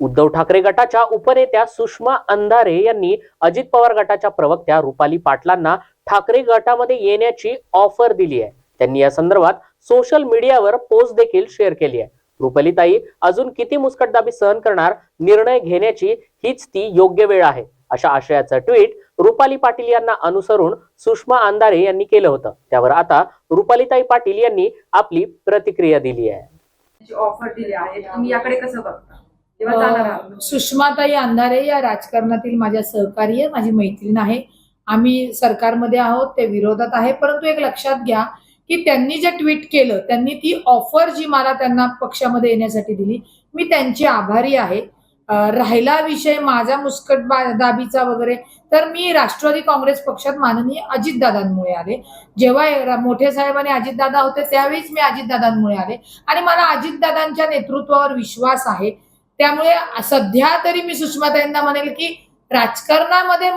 उद्धव ठाकरे गटाच्या उपनेत्या सुषमा अंधारे यांनी अजित पवार गटाच्या प्रवक्त्या रुपाली पाटलांना ठाकरे गटामध्ये येण्याची ऑफर दिली आहे. त्यांनी या संदर्भात सोशल मीडियावर पोस्ट देखील शेअर केली आहे. रुपालीताई अजून किती मुस्कटदाबी सहन करणार निर्णय घेण्याची हीच ती योग्य वेळ आहे. अशा आशयाचं ट्विट रुपाली पाटील यांना अनुसरून सुषमा अंधारे यांनी केलं होतं. त्यावर आता रुपालीताई पाटील यांनी आपली प्रतिक्रिया दिली आहे. ऑफर दिली आहे तुम्ही याकडे कसं बघता? सुषमाताई अंधारे या राजकारणातील माझ्या सहकारी आहे माझी मैत्रीण आहे. आम्ही सरकारमध्ये आहोत ते विरोधात आहे परंतु एक लक्षात घ्या की त्यांनी जे ट्विट केलं त्यांनी ती ऑफर जी मला त्यांना पक्षामध्ये येण्यासाठी दिली मी त्यांची आभारी आहे. राहिला विषय माझा मुस्कट दाबीचा वगैरे तर मी राष्ट्रवादी काँग्रेस पक्षात माननीय अजितदादांमुळे आले. जेव्हा मोठे साहेब आणि अजितदादा होते त्यावेळीच मी अजितदादांमुळे आले. आणि मला अजितदादांच्या नेतृत्वावर विश्वास आहे. त्यामुळे सध्या तरी मी सुषमाताईंना म्हणेल की राजकारणामध्ये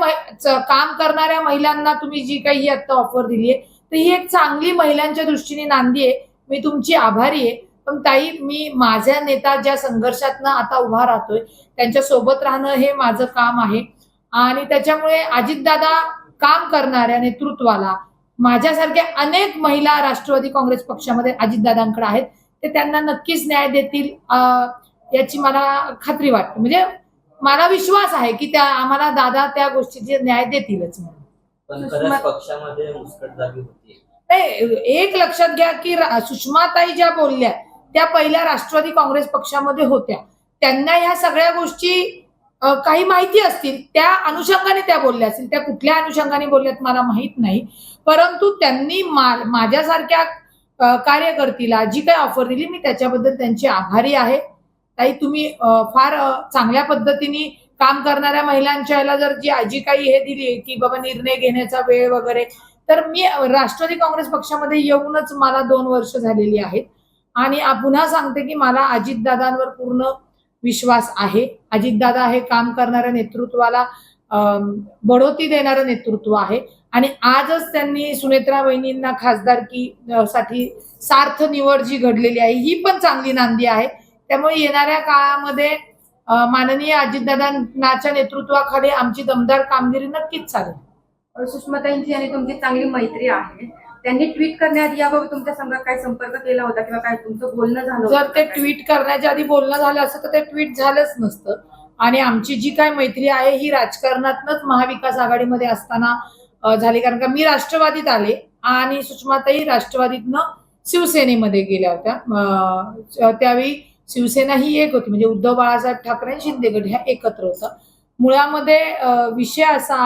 काम करणाऱ्या महिलांना तुम्ही जी काही आता ऑफर दिली आहे तर ही एक चांगली महिलांच्या दृष्टीने नांदी आहे. मी तुमची आभारी आहे. पण ताई मी माझ्या नेता ज्या संघर्षातनं आता उभा राहतोय त्यांच्यासोबत राहणं हे माझं काम आहे. आणि त्याच्यामुळे अजितदादा काम करणाऱ्या नेतृत्वाला माझ्यासारख्या अनेक महिला राष्ट्रवादी काँग्रेस पक्षामध्ये अजितदादांकडे आहेत. ते त्यांना नक्कीच न्याय देतील. अं, याची मला खात्री वाटते. म्हणजे मला विश्वास आहे की त्या आम्हाला दादा त्या गोष्टीचे न्याय देतीलच म्हणून. पक्षामध्ये नाही एक लक्षात घ्या की सुषमाताई ज्या बोलल्या त्या पहिल्या राष्ट्रवादी काँग्रेस पक्षामध्ये होत्या. त्यांना ह्या सगळ्या गोष्टी काही माहिती असतील त्या अनुषंगाने त्या बोलल्या असतील. त्या कुठल्या अनुषंगाने बोलल्यात मला माहीत नाही. परंतु त्यांनी माझ्यासारख्या कार्यकर्तीला जी काही ऑफर दिली मी त्याच्याबद्दल त्यांची आभारी आहे. ताई तुम्ही फार चांगल्या पद्धतीने काम करणाऱ्या महिलांच्या ह्याला जर जी आजी काही हे दिली की बाबा निर्णय घेण्याचा वेळ वगैरे तर मी राष्ट्रवादी काँग्रेस पक्षामध्ये येऊनच मला दोन वर्ष झालेली आहेत. आणि पुन्हा सांगते की मला अजितदादांवर पूर्ण विश्वास आहे. अजितदादा हे काम करणाऱ्या नेतृत्वाला बढोती देणारं नेतृत्व आहे. आणि आजच त्यांनी सुनेत्रा वहिनींना खासदारकी साठी सार्थ निवड जी घडलेली आहे ही पण चांगली नांदी आहे. त्यामुळे येणाऱ्या काळामध्ये माननीय अजितदादांच्या नेतृत्वाखाली आमची दमदार कामगिरी नक्कीच चालेल. सुषमाताईंची आणि तुमची चांगली मैत्री आहे. त्यांनी ट्विट करण्याआधी याबाबत तुमच्या संघात काय संपर्क केला होता किंवा काय तुमचं बोलणं झालं होतं? जर ते? ट्विट करण्याच्या आधी बोलणं झालं असतं तर ते ट्विट झालंच नसतं. आणि आमची जी काय मैत्री आहे ही राजकारणातनच महाविकास आघाडीमध्ये असताना झाली. कारण का मी राष्ट्रवादीत आले आणि सुषमाताई राष्ट्रवादीतनं शिवसेनेमध्ये गेल्या होत्या. त्यावेळी शिवसेना ही एक होती. म्हणजे उद्धव बाळासाहेब ठाकरे आणि शिंदे गट ह्या एकत्र होतं. मुळामध्ये विषय असा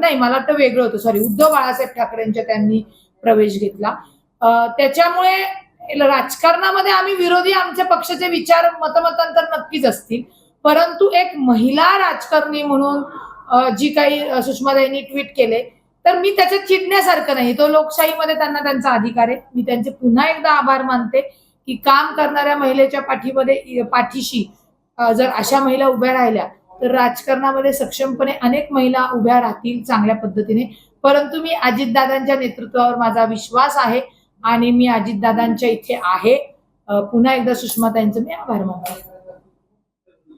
नाही मला वाटतं वेगळं होतं. सॉरी उद्धव बाळासाहेब ठाकरेंच्या त्यांनी प्रवेश घेतला. त्याच्यामुळे राजकारणामध्ये आम्ही विरोधी आमच्या पक्षाचे विचार मतमतांतर नक्कीच असतील. परंतु एक महिला राजकारणी म्हणून जी काही सुषमाताईंनी ट्विट केले तर मी त्याच्यात चिडण्यासारखं नाही. तो लोकशाहीमध्ये त्यांना त्यांचा अधिकार आहे. मी त्यांचे पुन्हा एकदा आभार मानते. की काम करणाऱ्या महिलेच्या पाठीमध्ये पाठीशी जर अशा महिला उभ्या राहिल्या तर राजकारणामध्ये सक्षमपणे अनेक महिला उभ्या राहतील चांगल्या पद्धतीने. परंतु मी अजितदादांच्या नेतृत्वावर माझा विश्वास आहे आणि मी अजितदादांच्या इथे आहे. पुन्हा एकदा सुषमाताईंचं मी आभार मानतो.